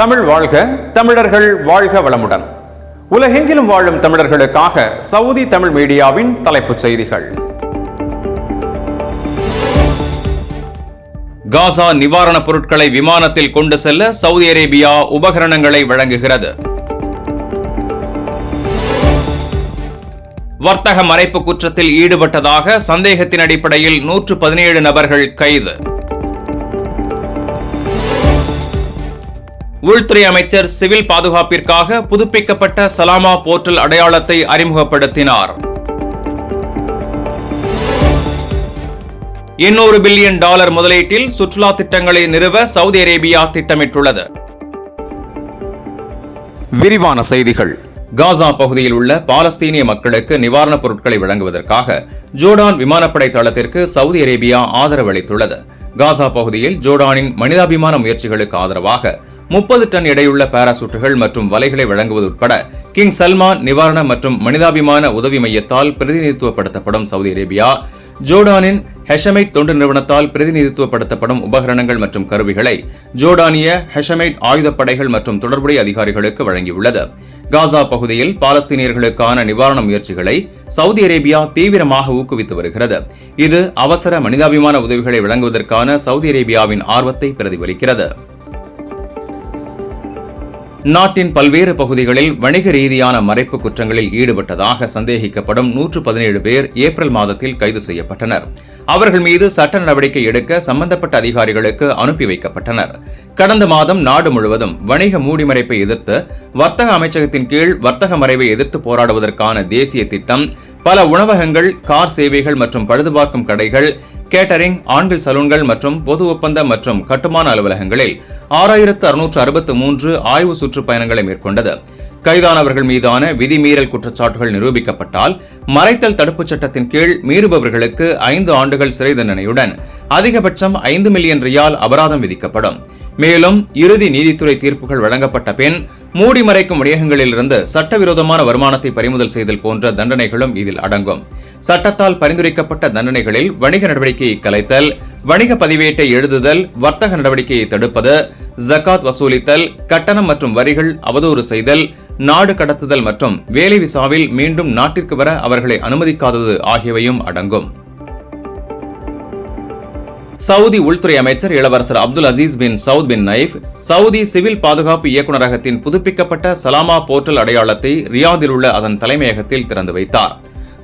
தமிழ் வாழ்க தமிழர்கள் வாழ்க வளமுடன். உலகெங்கிலும் வாழும் தமிழர்களுக்காக சவுதி தமிழ் மீடியாவின் தலைப்புச் செய்திகள். காசா நிவாரணப் பொருட்களை விமானத்தில் கொண்டு செல்ல சவுதி அரேபியா உபகரணங்களை வழங்குகிறது. வர்த்தக மறைப்பு குற்றத்தில் ஈடுபட்டதாக சந்தேகத்தின் அடிப்படையில் நூற்று பதினேழு நபர்கள் கைது. உள்துறை அமைச்சர் சிவில் பாதுகாப்பிற்காக புதுப்பிக்கப்பட்ட சலாமா போர்ட்டல் அடையாளத்தை அறிமுகப்படுத்தினார். எண்ணூறு பில்லியன் டாலர் முதலீட்டில் சுற்றுலா திட்டங்களை நிறுவ சவுதி அரேபியா திட்டமிட்டுள்ளது. விரிவான செய்திகள். காசா பகுதியில் உள்ள பாலஸ்தீனிய மக்களுக்கு நிவாரணப் பொருட்களை வழங்குவதற்காக ஜோர்டான் விமானப்படை தளத்திற்கு சவுதி அரேபியா ஆதரவு அளித்துள்ளது. காசா பகுதியில் ஜோர்டானின் மனிதாபிமான முயற்சிகளுக்கு ஆதரவாக முப்பது டன் எடையுள்ள பாராசூட்டுகள் மற்றும் வலைகளை வழங்குவது உட்பட கிங் சல்மான் நிவாரண மற்றும் மனிதாபிமான உதவி மையத்தால் பிரதிநிதித்துவப்படுத்தப்படும் சவுதி அரேபியா ஜோர்டானின் ஹெஷமைட் தொண்டு நிறுவனத்தால் பிரதிநிதித்துவப்படுத்தப்படும் உபகரணங்கள் மற்றும் கருவிகளை ஜோர்டானிய ஹெஷமைட் ஆயுதப்படைகள் மற்றும் தொடர்புடைய அதிகாரிகளுக்கு வழங்கியுள்ளது. காசா பகுதியில் பாலஸ்தீனியர்களுக்கான நிவாரண முயற்சிகளை சவுதி அரேபியா தீவிரமாக ஊக்குவித்து வருகிறது. இது அவசர மனிதாபிமான உதவிகளை வழங்குவதற்கான சவுதி அரேபியாவின் ஆர்வத்தை பிரதிபலிக்கிறது. நாட்டின் பல்வேறு பகுதிகளில் வணிக ரீதியான மறைப்பு குற்றங்களில் ஈடுபட்டதாக சந்தேகிக்கப்படும் நூற்று பதினேழு பேர் ஏப்ரல் மாதத்தில் கைது செய்யப்பட்டனர். அவர்கள் மீது சட்ட நடவடிக்கை எடுக்க சம்பந்தப்பட்ட அதிகாரிகளுக்கு அனுப்பி வைக்கப்பட்டனர். கடந்த மாதம் நாடு முழுவதும் வணிக மூடிமறைப்பை எதிர்த்து வர்த்தக அமைச்சகத்தின் கீழ் வர்த்தக மறைவை எதிர்த்து போராடுவதற்கான தேசிய திட்டம் பல உணவகங்கள் கார் சேவைகள் மற்றும் பழுதுபார்க்கும் கடைகள் கேட்டரிங் ஆண்கள் சலூன்கள் மற்றும் பொது ஒப்பந்த மற்றும் கட்டுமான அலுவலகங்களில் ஆறாயிரத்து அறுநூற்று அறுபத்து மூன்று ஆய்வு சுற்றுப்பயணங்களை மேற்கொண்டது. கைதானவர்கள் மீதான விதிமீறல் குற்றச்சாட்டுகள் நிரூபிக்கப்பட்டால் மறைத்தல் தடுப்புச் சட்டத்தின் கீழ் மீறுபவர்களுக்கு ஐந்து ஆண்டுகள் சிறை தண்டனையுடன் அதிகபட்சம் ஐந்து மில்லியன் ரியால் அபராதம் விதிக்கப்படும். மேலும் இறுதி நீதித்துறை தீர்ப்புகள் வழங்கப்பட்ட பின் மூடி மறைக்கும் வணிகங்களிலிருந்து சட்டவிரோதமான வருமானத்தை பறிமுதல் செய்தல் போன்ற தண்டனைகளும் இதில் அடங்கும். சட்டத்தால் பரிந்துரைக்கப்பட்ட தண்டனைகளில் வணிக நடவடிக்கையை கலைத்தல் வணிக பதிவேட்டை எழுதுதல் வர்த்தக நடவடிக்கையை தடுப்பது ஜக்காத் வசூலித்தல் கட்டணம் மற்றும் வரிகள் அவதூறு செய்தல் நாடு கடத்துதல் மற்றும் வேலை விசாவில் மீண்டும் நாட்டிற்கு வர அவர்களை அனுமதிக்காதது ஆகியவையும் அடங்கும். சவுதி உள்துறை அமைச்சர் இளவரசர் Abdul Aziz bin Saud bin Naif Saudi civil பாதுகாப்பு இயக்குநரகத்தின் புதுப்பிக்கப்பட்ட சலாமா போர்ட்டல் அடையாளத்தை ரியாதில் உள்ள அதன் தலைமையகத்தில் திறந்து வைத்தார்.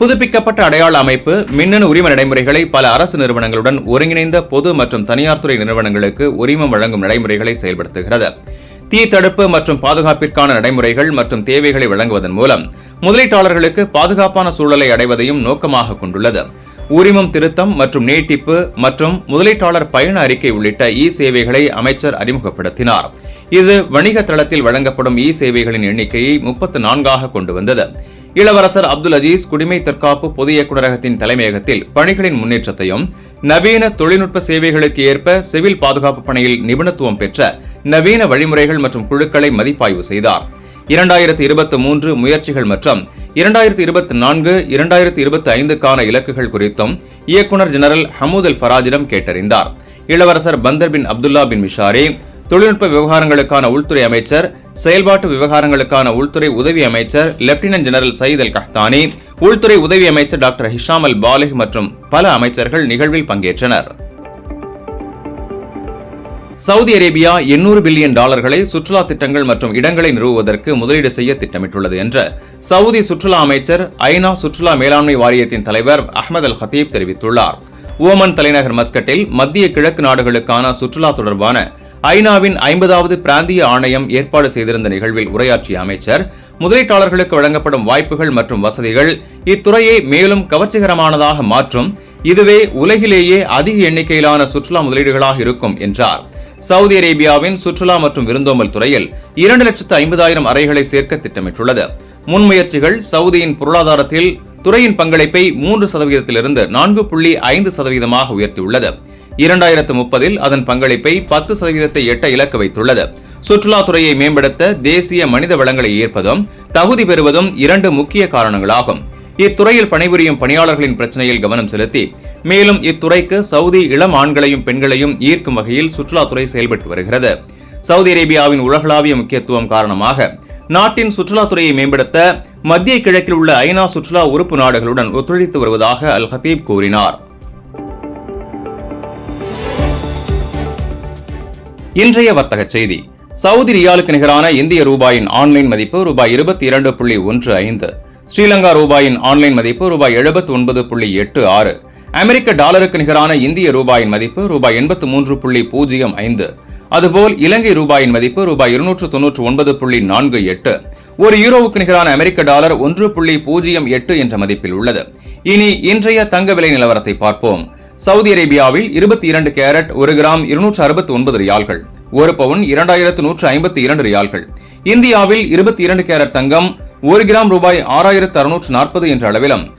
புதுப்பிக்கப்பட்ட அடையாள அமைப்பு மின்னணு உரிம நடைமுறைகளை பல அரசு நிறுவனங்களுடன் ஒருங்கிணைந்த பொது மற்றும் தனியார் துறை நிறுவனங்களுக்கு உரிமம் வழங்கும் நடைமுறைகளை செயல்படுத்துகிறது. தீ தடுப்பு மற்றும் பாதுகாப்பிற்கான நடைமுறைகள் மற்றும் தேவைகளை வழங்குவதன் மூலம் முதலீட்டாளர்களுக்கு பாதுகாப்பான சூழலை அடைவதையும் நோக்கமாக கொண்டுள்ளது. உரிமம் திருத்தம் மற்றும் நீட்டிப்பு மற்றும் முதலீட்டாளர் பயண அறிக்கை உள்ளிட்ட இ சேவைகளை அமைச்சர் அறிமுகப்படுத்தினார். இது வணிக தளத்தில் வழங்கப்படும் இ சேவைகளின் எண்ணிக்கையை முப்பத்து நான்காக கொண்டு வந்தது. இளவரசர் அப்துல் அஜீஸ் குடிமை தற்காப்பு பொது இயக்குநரகத்தின் தலைமையகத்தில் பணிகளின் முன்னேற்றத்தையும் நவீன தொழில்நுட்ப சேவைகளுக்கு ஏற்ப சிவில் பாதுகாப்பு பணியில் நிபுணத்துவம் பெற்ற நவீன வழிமுறைகள் மற்றும் குழுக்களை மதிப்பாய்வு செய்தார். இரண்டாயிரத்தி இருபத்தி மூன்று முயற்சிகள் மற்றும் இரண்டாயிரத்தி இருபத்தி நான்கு இரண்டாயிரத்தி இருபத்தி ஐந்துக்கான இலக்குகள் குறித்தும் இயக்குநர் ஜெனரல் ஹமூத் அல் ஃபராஜிடம் கேட்டறிந்தார். இளவரசர் பந்தர் பின் அப்துல்லா பின் மிஷாரி தொழில்நுட்ப விவகாரங்களுக்கான உள்துறை அமைச்சர் செயல்பாட்டு விவகாரங்களுக்கான உள்துறை உதவி அமைச்சர் lieutenant general Saeed al Qahtani உள்துறை உதவி அமைச்சர் டாக்டர் ஹிஷாம் அல் பாலிஹ் மற்றும் பல அமைச்சர்கள் நிகழ்வில் பங்கேற்றனர். சவுதி அரேபியா எண்ணூறு பில்லியன் டாலர்களை சுற்றுலா திட்டங்கள் மற்றும் இடங்களை நிறுவுவதற்கு முதலீடு செய்ய திட்டமிட்டுள்ளது என்று சவுதி சுற்றுலா அமைச்சர் ஐநா சுற்றுலா மேலாண்மை வாரியத்தின் தலைவர் அஹ்மத் அல் ஹத்தீப் தெரிவித்துள்ளார். ஓமன் தலைநகர் மஸ்கட்டில் மத்திய கிழக்கு நாடுகளுக்கான சுற்றுலா தொடர்பான ஐநாவின் ஐம்பதாவது பிராந்திய ஆணையம் ஏற்பாடு செய்திருந்த நிகழ்வில் உரையாற்றிய அமைச்சர் முதலீட்டாளர்களுக்கு வழங்கப்படும் வாய்ப்புகள் மற்றும் வசதிகள் இத்துறையை மேலும் கவர்ச்சிகரமானதாக மாற்றும் இதுவே உலகிலேயே அதிக எண்ணிக்கையிலான சுற்றுலா முதலீடுகளாக இருக்கும் என்றார். சவுதி அரேபியாவின் சுற்றுலா மற்றும் விருந்தோம்பல் துறையில் இரண்டு லட்சத்து ஐம்பதாயிரம் அறைகளை சேர்க்க திட்டமிட்டுள்ளது. முன்முயற்சிகள் சவுதியின் பொருளாதாரத்தில் துறையின் பங்களிப்பை மூன்று சதவீதத்திலிருந்து நான்கு புள்ளி ஐந்து சதவீதமாக உயர்த்தியுள்ளது. இரண்டாயிரத்து முப்பதில் அதன் பங்களிப்பை பத்து சதவீதத்தை எட்ட இலக்கு வைத்துள்ளது. சுற்றுலாத்துறையை மேம்படுத்த தேசிய மனித வளங்களை ஏற்பதும் தகுதி பெறுவதும் இரண்டு முக்கிய காரணங்களாகும். இத்துறையில் பணிபுரியும் பணியாளர்களின் பிரச்சனையில் கவனம் செலுத்தி மேலும் இத்துறைக்கு சவுதி இளம் ஆண்களையும் பெண்களையும் ஈர்க்கும் வகையில் சுற்றுலாத்துறை செயல்பட்டு வருகிறது. சவுதி அரேபியாவின் உலகளாவிய முக்கியத்துவம் காரணமாக நாட்டின் சுற்றுலாத்துறையை மேம்படுத்த மத்திய கிழக்கில் உள்ள ஐநா சுற்றுலா உறுப்பு நாடுகளுடன் ஒத்துழைத்து வருவதாக அல் ஹத்தீப் கூறினார். இன்றைய வர்த்தக செய்தி. சவுதி ரியாலுக்கு நிகரான இந்திய ரூபாயின் ஆன்லைன் மதிப்பு ரூபாய் இருபத்தி இரண்டு புள்ளி ஒன்று ஐந்து ஸ்ரீலங்கா ரூபாயின் ஆன்லைன் மதிப்பு ரூபாய் எழுபத்தி ஒன்பது புள்ளி எட்டு ஆறு அமெரிக்க டாலருக்கு நிகரான இந்திய ரூபாயின் மதிப்பு ரூபாய் எண்பத்து மூன்று புள்ளி பூஜ்ஜியம் ஐந்து. அதுபோல் இலங்கை ரூபாயின் மதிப்பு ரூபாய் இருநூற்று தொன்னூற்று ஒன்பது புள்ளி நான்கு எட்டு. ஒரு யூரோவுக்கு நிகரான அமெரிக்க டாலர் ஒன்று புள்ளி பூஜ்ஜியம் எட்டு என்ற மதிப்பில் உள்ளது. இனி இன்றைய தங்க விலை நிலவரத்தை பார்ப்போம். சவுதி அரேபியாவில் இருபத்தி இரண்டு கேரட் ஒரு கிராம் இருநூற்று அறுபத்தி ஒன்பது ரியால்கள் ஒரு பவுன் இரண்டாயிரத்து நூற்று ஐம்பத்தி இரண்டு ரியால்கள். இந்தியாவில் இருபத்தி இரண்டு கேரட் தங்கம் ஒரு கிராம் ரூபாய் ஆறாயிரத்து அறுநூற்று நாற்பது என்ற அளவிலும்